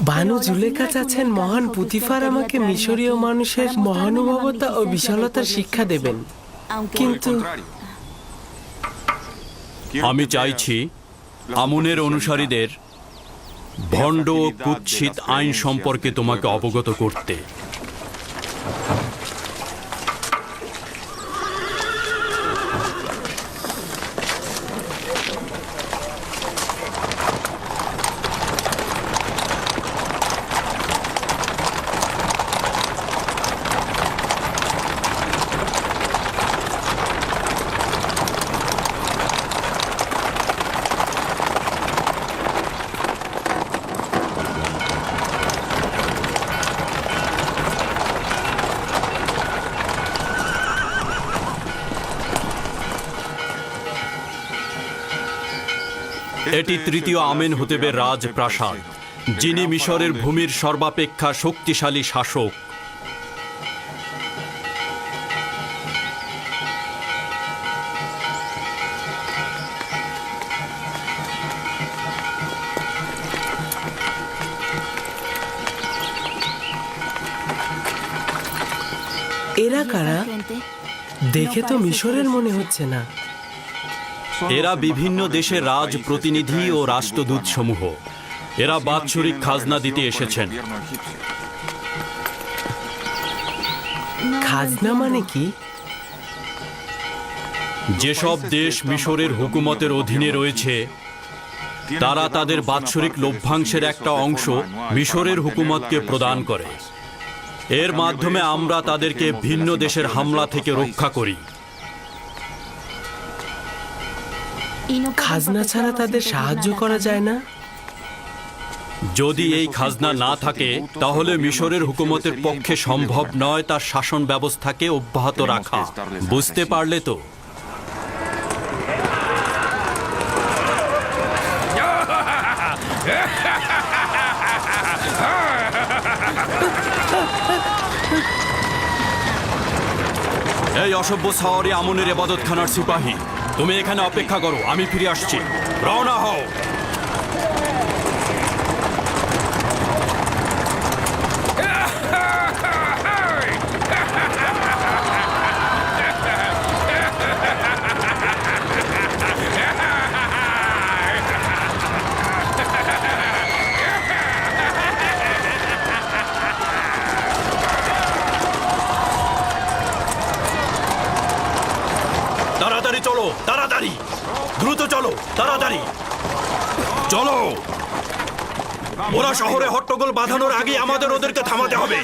বানু জুলেখা চাচ্ছেন মহান পুতিফার আমাকে মিশরীয় মানুষের মহানুভবতা ও বিশালতার শিক্ষা দেবেন। কিন্তু আমি চাইছি আমুনের অনুসারীদের ভণ্ড ও কুৎসিত আইন সম্পর্কে তোমাকে অবগত করতে। এটি তৃতীয় আমেন হতেবের রাজপ্রাসাদ, যিনি মিশরের ভূমির সর্বাপেক্ষা শক্তিশালী শাসক। এরা কারা? দেখে তো মিশরের মনে হচ্ছে না। এরা বিভিন্ন দেশের রাজ প্রতিনিধি ও রাষ্ট্রদূত সমূহ এরা বাৎসরিক খাজনা দিতে এসেছেন। খাজনা মানে কি? যেসব দেশ মিশরের হুকুমতের অধীনে রয়েছে তারা তাদের বাৎসরিক লভ্যাংশের একটা অংশ মিশরের হুকুমতকে প্রদান করে। এর মাধ্যমে আমরা তাদেরকে ভিন্ন দেশের হামলা থেকে রক্ষা করি। খাজনা ছাড়া তাদের সাহায্য করা যায় না? যদি এই খাজনা না থাকে তাহলে মিশরের হুকুমতের পক্ষে সম্ভব নয় তার শাসন ব্যবস্থাকে অব্যাহত রাখা। বুঝতে পারলে তো? এই অসভ্য সাওয়ারি আমনের এবাদতখানার সিপাহী। তুমি এখানে অপেক্ষা করো আমি ফিরে আসছি। রওনা হও। তাড়াতাড়ি চলো, তাড়াতাড়ি। দ্রুত চলো, তাড়াতাড়ি। চলো। ওরা শহরে হট্টগোল বাঁধানোর আগে আমাদের ওদেরকে থামাতে হবে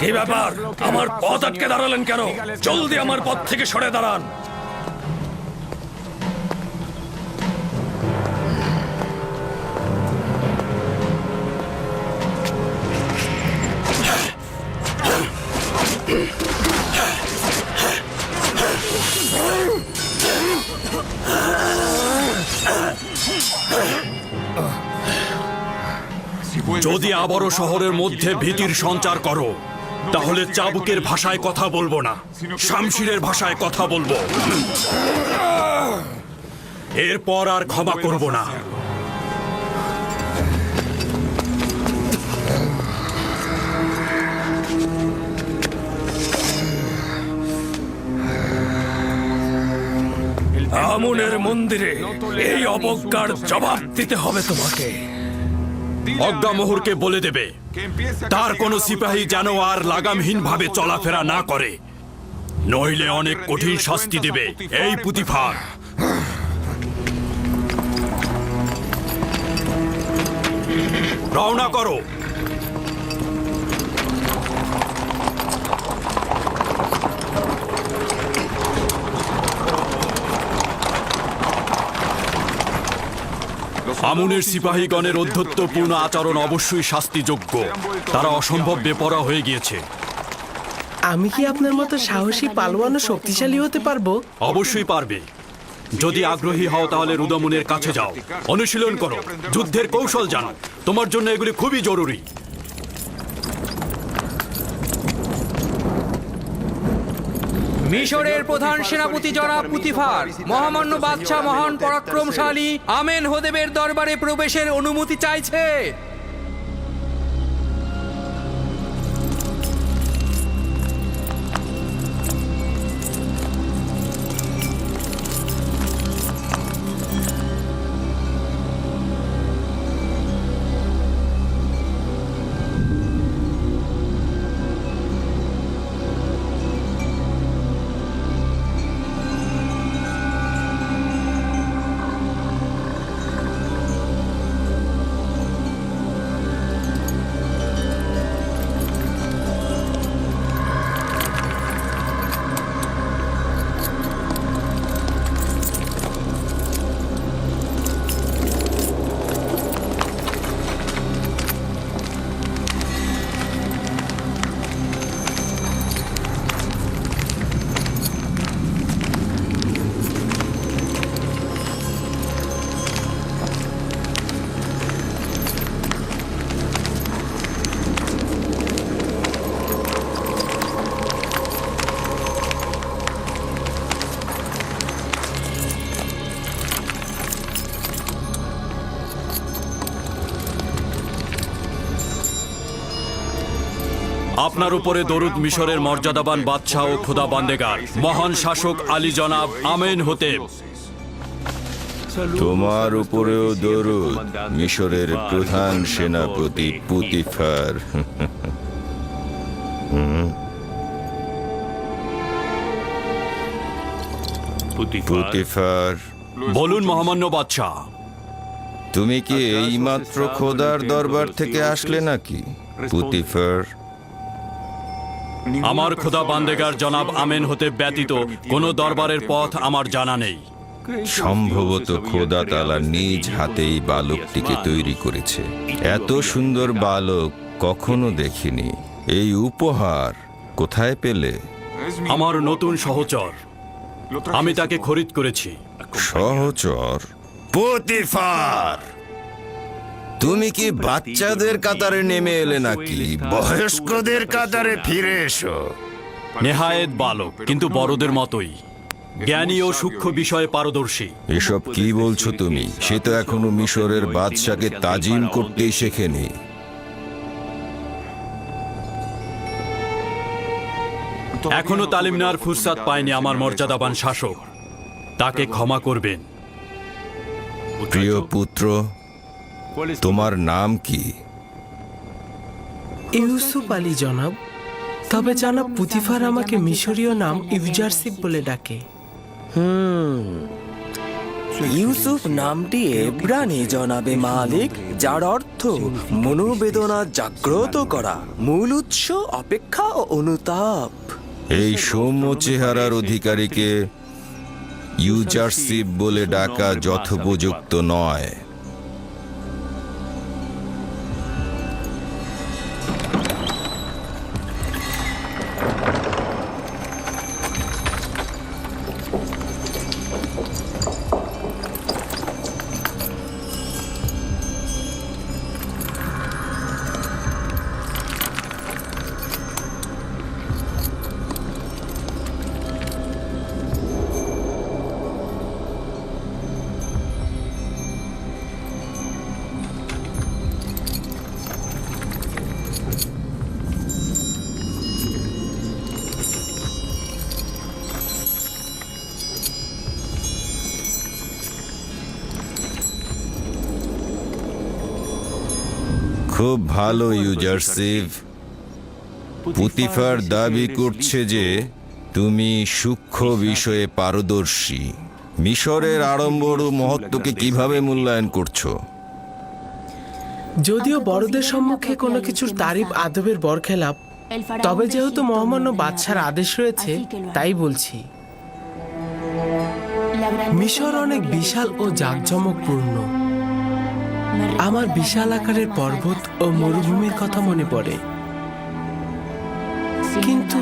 কি ব্যাপার আমার পথ আটকে দাঁড়ালেন কেন? জলদি আমার পথ থেকে সরে দাঁড়ান। যদি আবারও শহরের মধ্যে ভীতির সঞ্চার করো তাহলে চাবুকের ভাষায় কথা বলব না, শামশিরের ভাষায় কথা বলব। এরপর আর ক্ষমা করব না। আমনের মন্দিরে এই অবজ্ঞার জবাব দিতে হবে তোমাকে। অজ্ঞামোহরকে বলে দেবে, তার কোনো সিপাহী যেন আর লাগামহীনভাবে চলাফেরা না করে। নইলে অনেক কঠিন শাস্তি দেবে এই পুতিফার। রওনা করো। আমুনের সিপাহীগণের অধ্যত্বপূর্ণ আচরণ অবশ্যই শাস্তিযোগ্য। তারা অসম্ভব বেপরা হয়ে গিয়েছে। আমি কি আপনার মতো সাহসী পালোয়ান ও শক্তিশালী হতে পারব? অবশ্যই পারবে। যদি আগ্রহী হও তাহলে রুদমুনের কাছে যাও। অনুশীলন করো। যুদ্ধের কৌশল জানো। তোমার জন্য এগুলি খুবই জরুরি। মিশরের প্রধান সেনাপতি জনাব পুতিফার, মহামান্য বাদশাহ মহান পরাক্রমশালী আমেন হোদেবের দরবারে প্রবেশের অনুমতি চাইছে। আপনার উপরে দরুদ মিশরের মর্যাদাবান বাদশাহ ও খোদা বান্দেগার। মহান শাসক আলী জনাব আমেন হতেব তোমার উপরেও দরুদ মিশরের প্রধান সেনাপতি পুতিফার। পুতিফার। বলুন মহামান্য বাদশাহ। তুমি কি এইমাত্র খোদার দরবার থেকে আসলে নাকি পুতিফার? আমার খোদা বান্দেগার জনাব আমেন হতে ব্যতীত কোনো দরবারের পথ আমার জানা নেই। সম্ভবত খোদা তালা নিজ হাতেই বালকটিকে তৈরি করেছে। এত সুন্দর বালক কখনো দেখিনি। এই উপহার কোথায় পেলে? আমার নতুন সহচর। আমি তাকে খরিদ করেছি। সহচর পুতিফার তুমি কি বাচ্চাদের কাতারে নেমে এলে নাকি? বয়স্কদের কাতারে ফিরে এসো। নেহায়েত বালক কিন্তু বড়দের মতোই। জ্ঞানী ও সূক্ষ্ম বিষয়ে পারদর্শী। এসব কি বলছো তুমি? সে তো এখনও মিশরের বাদশাকে তাজিম করতেই শেখেনি। এখনও তালিম নেওয়ার ফুরসাদ পায়নি আমার মর্যাদাবান শাসক। তাকে ক্ষমা করবেন। প্রিয় পুত্র তোমার নাম কি? ইউসুফ আলী জনাব তবে জানাব পুতিফার আমাকে মিশরীয় নাম ইউজারসিপ বলে ডাকে। ইউসুফ নামটি এব্রানি জনাবে মালিক যার অর্থ মনোবেদনা জাগ্রত করা মূল উৎস অপেক্ষা ও অনুতাপ। এই সৌম্য চেহারার অধিকারীকে ইউজারশিপ বলে ডাকা যথোপযুক্ত নয়। খুব ভালো ইউজারশিপ পুতিফার দাবি করছে যে তুমি সূক্ষ্ম বিষয়ে পারদর্শী। মিশরের আড়ম্বর ও মহত্বকে কীভাবে মূল্যায়ন করছ? যদিও বড়দের সম্মুখে কোনো কিছুর তারিফ, আদবের বরখেলাপ, তবে যেহেতু মহামান্য বাদশার আদেশ রয়েছে, তাই বলছি। মিশর অনেক বিশাল ও জাঁকজমকপূর্ণ। আমার বিশাল আকারের পর্বত ও মরুভূমির কথা মনে পড়ে। কিন্তু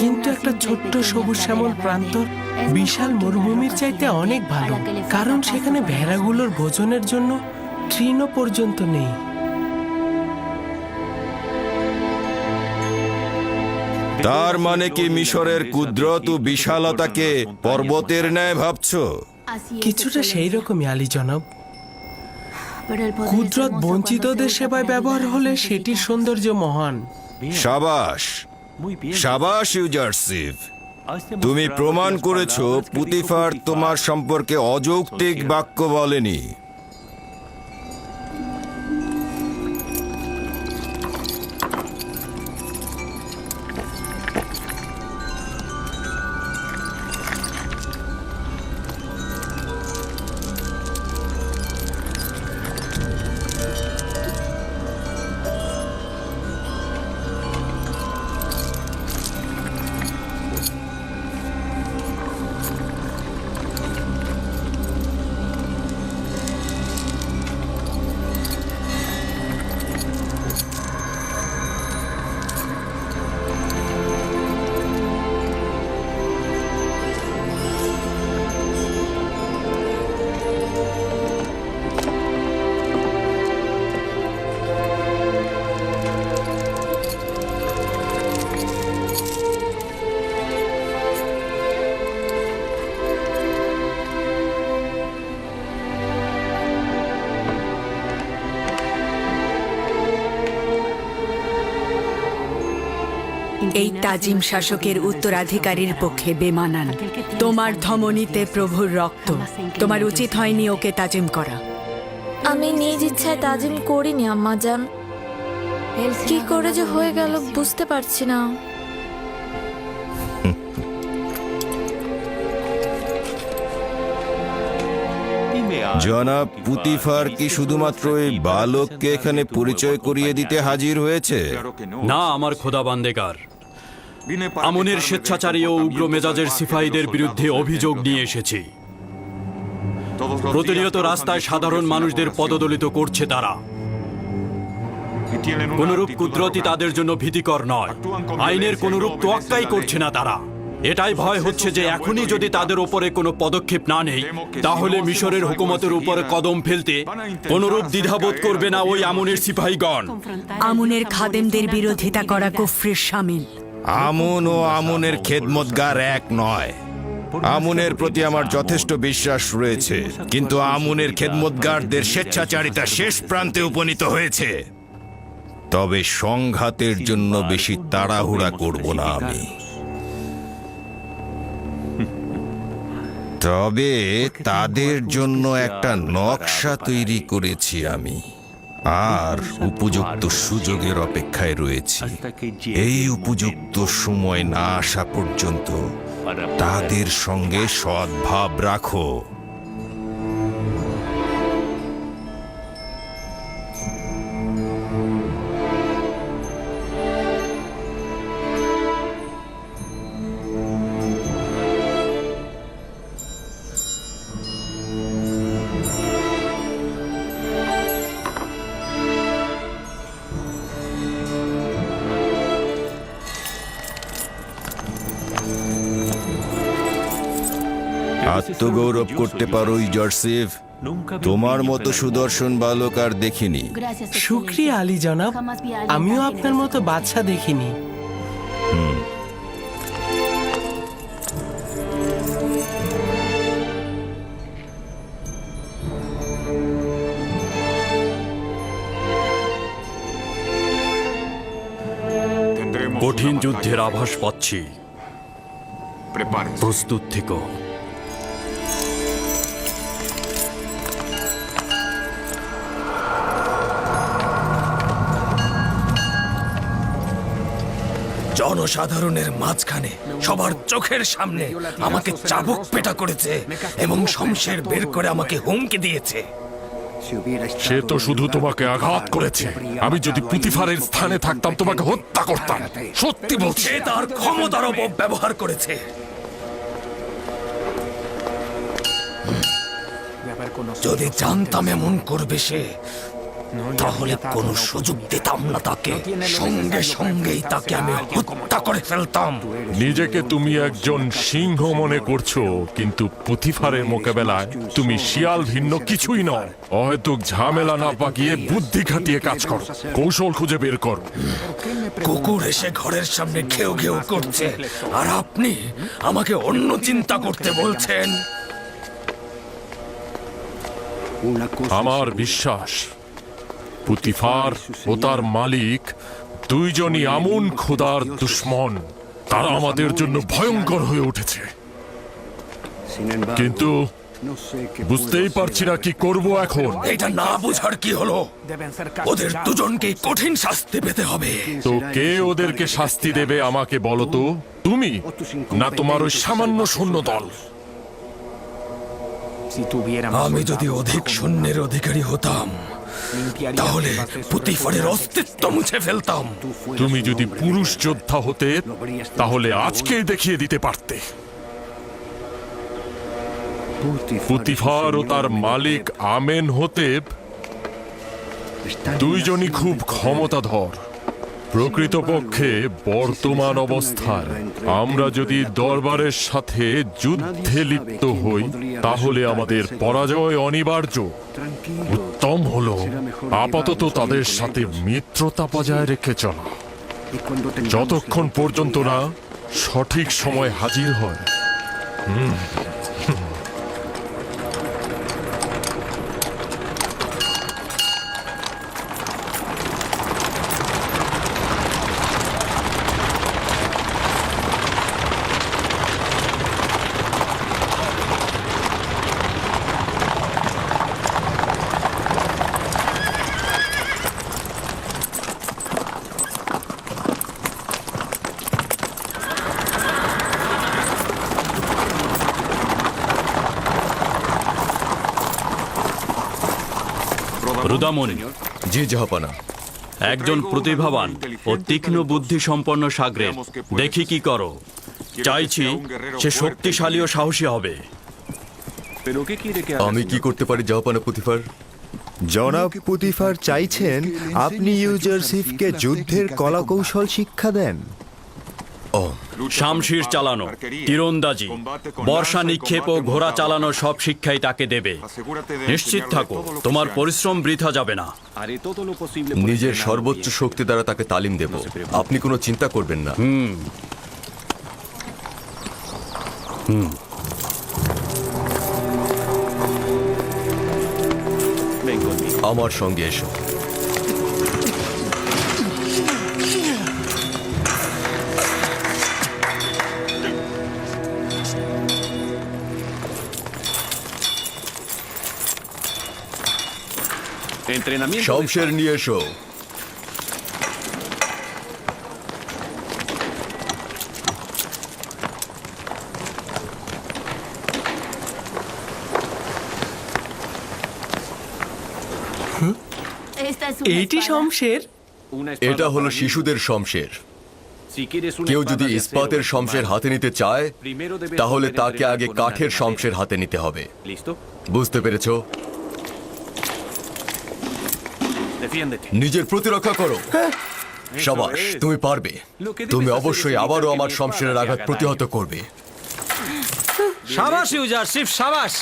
কিন্তু একটা ছোট্ট সবুজ শ্যামল প্রান্তর বিশাল মরুভূমির চাইতে অনেক ভালো কারণ সেখানে ভেড়াগুলোর ভোজনের জন্য তৃণ পর্যন্ত নেই। তার মানে কি মিশরের কুদরত ও বিশালতাকে পর্বতের ন্যায় ভাবছ? কিছুটা সেই রকমই আলী জনাব। কুদরত বঞ্চিতদের সেবায় ব্যবহার হলে সেটির সৌন্দর্য মহান। সাবাস। সাবাস ইউজারসিভ তুমি প্রমাণ করেছ পুতিফার তোমার সম্পর্কে অযৌক্তিক বাক্য বলেনি। এই তাজিম শাসকের উত্তরাধিকারীর পক্ষে বেমানান। তোমার ধমনীতে প্রভুর রক্ত। তোমার উচিত হয়নি ওকে তাজিম করা। আমি নিজ ইচ্ছায় তাজিম করিনি আম্মা জান। কি করে যে হয়ে গেল বুঝতে পারছি না। জনাব পুতিফার কি শুধুমাত্র এই বালককে এখানে পরিচয় করিয়ে দিতে হাজির হয়েছে? না আমার খোদা বান্দেকার আমনের স্বেচ্ছাচারী ও উগ্র মেজাজের সিপাহীদের বিরুদ্ধে অভিযোগ নিয়ে এসেছি। প্রতিনিয়ত রাস্তায় সাধারণ মানুষদের পদদলিত করছে তারা। কোনরূপ কুদরতি তাদের জন্য ভীতিকর নয়। আইনের কোনরূপ তোয়াক্কাই করছে না তারা। এটাই ভয় হচ্ছে যে এখনই যদি তাদের উপরে কোনো পদক্ষেপ না নেই, তাহলে মিশরের হুকুমতের উপরে কদম ফেলতে কোনরূপ দ্বিধাবোধ করবে না ওই আমনের সিপাহীগণ। আমুনের খাদেমদের বিরোধিতা করা কুফরির সামিল আমন ও আমনের খেদমতগার এক নয়। আমনের প্রতি আমার যথেষ্ট বিশ্বাস রয়েছে, কিন্তু আমনের খেদমতগারদের স্বেচ্ছাচারিতা শেষ প্রান্তে উপনীত হয়েছে। তবে সংঘাতের জন্য বেশি তাড়াহুড়া করব না আমি। তবে তাদের জন্য একটা নকশা তৈরি করেছি আমি। আর উপযুক্ত সুযোগের অপেক্ষায় রয়েছি। এই উপযুক্ত সময় না আসা পর্যন্ত তাদের সঙ্গে সদ্ভাব রাখো। আত্মগৌরব করতে পারো ইজারসিফ তোমার মতো সুদর্শন বালক আর দেখিনি। শুক্রিয়া আলী জনাব। আমিও আপনার মতো বাচ্চা দেখিনি। কঠিন যুদ্ধের আভাস পাচ্ছি। প্রস্তুত থেকো। জনসাধারণের মাঝখানে সবার চোখের সামনে আমাকে চাবুক পেটা করেছে এবং শমশের বের করে আমাকে হুমকি দিয়েছে। সে তো শুধু তোমাকে আঘাত করেছে। আমি যদি পুতিফারের স্থানে থাকতাম তোমাকে হত্যা করতাম। সত্যি বলছি। সে তার ক্ষমতার ব্যবহার করেছে। যদি জানতাম এমন করবে সে তাহলে কোনো সুযোগ দিতাম না তাকে। সঙ্গে সঙ্গেই তাকে আমি হত্যা করে ফেলতাম। নিজেকে তুমি একজন সিংহ মনে করছ কিন্তু পুতিফারের মোকাবেলায় তুমি শিয়াল ভিন্ন কিছুই নয়। হয়তো ঝামেলা না পাকিয়ে বুদ্ধি খাটিয়ে কাজ করো কৌশল খুঁজে বের করো। কুকুর এসে ঘরের সামনে ঘেউ ঘেউ করছে। আর আপনি আমাকে অন্য চিন্তা করতে বলছেন। আমার বিশ্বাস পুতিফার ও তার মালিক দুইজনই আমন খোদার দুশ্মন। তারা আমাদের জন্য ভয়ঙ্কর হয়ে উঠেছে। কিন্তু বুঝতেই পারছি না কি করব এখন। এটা না বোঝার কি হলো? ওদের দুজনকেই কঠিন শাস্তি পেতে হবে। তো কে ওদেরকে শাস্তি দেবে আমাকে বলো তো? তুমি? না তোমার ওই সামান্য সৈন্য দল? আমি যদি অধিক সৈন্যের অধিকারী হতাম তাহলে পুতিফারের অস্তিত্ব মুছে ফেলতাম। তুমি যদি পুরুষ যোদ্ধা হতে তাহলে আজকেই দেখিয়ে দিতে পারতে। পুতিফার ও তার মালিক আমেন হতে দুইজনই খুব ক্ষমতাধর। প্রকৃতপক্ষে বর্তমান অবস্থায় আমরা যদি দরবারের সাথে যুদ্ধে লিপ্ত হই তাহলে আমাদের পরাজয় অনিবার্য। উত্তম হলো। আপাতত তাদের সাথে মিত্রতা বজায় রেখে চলা। যতক্ষণ পর্যন্ত না সঠিক সময় হাজির হয়। রুদামণি জি জাহাপানা। একজন প্রতিভাবান ও তীক্ষ্ণ বুদ্ধি সম্পন্ন সাগরের দেখি কি করো। চাইছি সে শক্তিশালী ও সাহসী হবে। আমি কি করতে পারি জাহাপানা পুতিফার? জনাব পুতিফার চাইছেন আপনি ইউজারসিফকে যুদ্ধের কলাকৌশল শিক্ষা দেন। ও শামশির চালানো তীরন্দাজি বর্ষা নিক্ষেপ ও ঘোড়া চালানো সব শিক্ষাই তাকে দেবে। নিশ্চিত থাকো তোমার পরিশ্রম বৃথা যাবে না। নিজের সর্বোচ্চ শক্তি দ্বারা তাকে তালিম দেব। আপনি কোনো চিন্তা করবেন না। হুম। আমার সঙ্গে এসো। শমশের নিয়ে এসো এইটি শমশের? এটা হলো শিশুদের শমশের। কেউ যদি ইস্পাতের শমশের হাতে নিতে চায় তাহলে তাকে আগে কাঠের শমশের হাতে নিতে হবে। বুঝতে পেরেছ? নিজের প্রতিরক্ষা করো। সাবাস তুমি পারবে। তুমি অবশ্যই আবারও আমার শমশেরের আঘাত প্রতিহত করবে। সাবাস ইউজারশিপ সাবাস।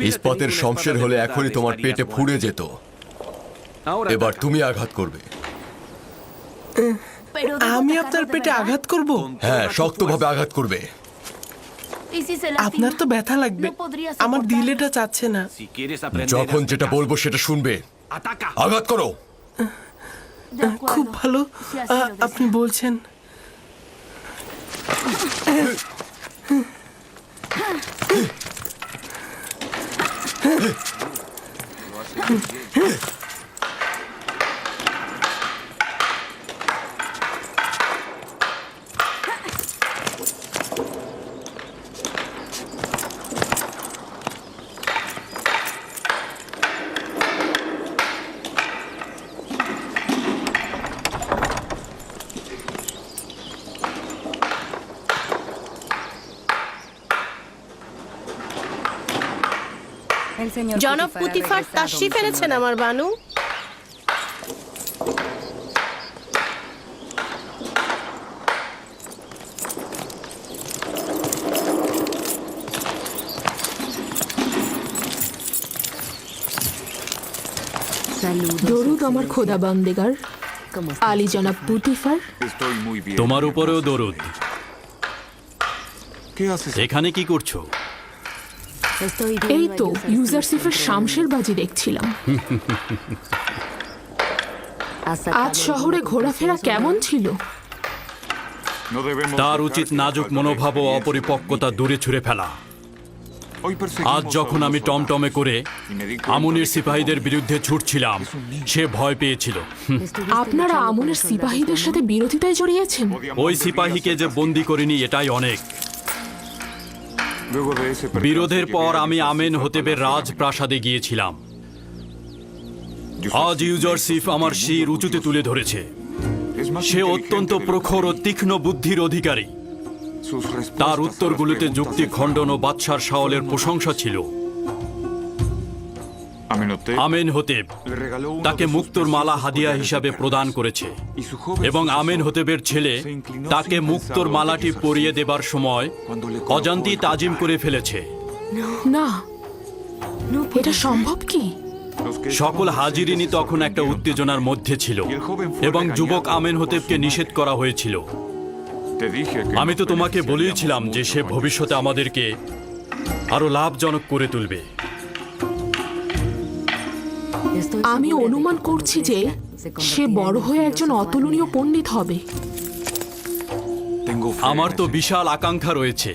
ইস্পাতের শমশের হলে এখনই তোমার পেটে ফুড়ে যেত। এবার তুমি আঘাত করবে। আমি আপনার পেটে আঘাত করব? হ্যাঁ শক্তভাবে আঘাত করবে। আপনার তো ব্যথা লাগবে। আমার দিলেটা চাচ্ছে না। যখন যেটা বলব সেটা শুনবে। আঘাত করো। খুব ভালো। আপনি বলছেন। জনাব পুতিফার তাসি ফেলেছেন আমার বানু দরুদ আমার খোদা বান্দেগার। আলী জনাব পুতিফার। তোমার উপরেও দরুদ। এখানে কি করছ? এই তো ইউজারসিফের শামশের বাজি দেখছিলাম। আজ শহরে ঘোরাফেরা কেমন ছিল? তার উচিত নাজুক মনোভাব ও অপরিপক্কতা দূরে ছুঁড়ে ফেলা। আজ যখন আমি টমটমে করে আমনের সিপাহীদের বিরুদ্ধে ছুটছিলাম সে ভয় পেয়েছিল। আপনারা আমনের সিপাহীদের সাথে বিরোধিতায় জড়িয়েছেন? ওই সিপাহীকে যে বন্দি করিনি এটাই অনেক। বিরোধের পর আমি আমেন হতেবের রাজপ্রাসাদে গিয়েছিলাম। আজ ইউজার সিফ আমার শির উঁচুতে তুলে ধরেছে। সে অত্যন্ত প্রখর ও তীক্ষ্ণ বুদ্ধির অধিকারী। তার উত্তরগুলোতে যুক্তি, খণ্ডন ও বাদশার শাওলের প্রশংসা ছিল। আমেন হতেব। তাকে মুক্তোর মালা হাদিয়া হিসাবে প্রদান করেছে। এবং আমেন হতেবের ছেলে তাকে মুক্তোর মালাটি পরিয়ে দেবার সময় অজান্তি তাজিম করে ফেলেছে। না এটা সম্ভব কি? সকল হাজিরিনী তখন একটা উত্তেজনার মধ্যে ছিল এবং যুবক আমেন হতেবকে নিষেধ করা হয়েছিল। আমি তো তোমাকে বলেইছিলাম যে সে ভবিষ্যতে আমাদেরকে আরও লাভজনক করে তুলবে। আমি অনুমান করছি যে সে বড় হয়ে একজন অতুলনীয় পণ্ডিত হবে। আমার তো বিশাল আকাঙ্ক্ষা রয়েছে।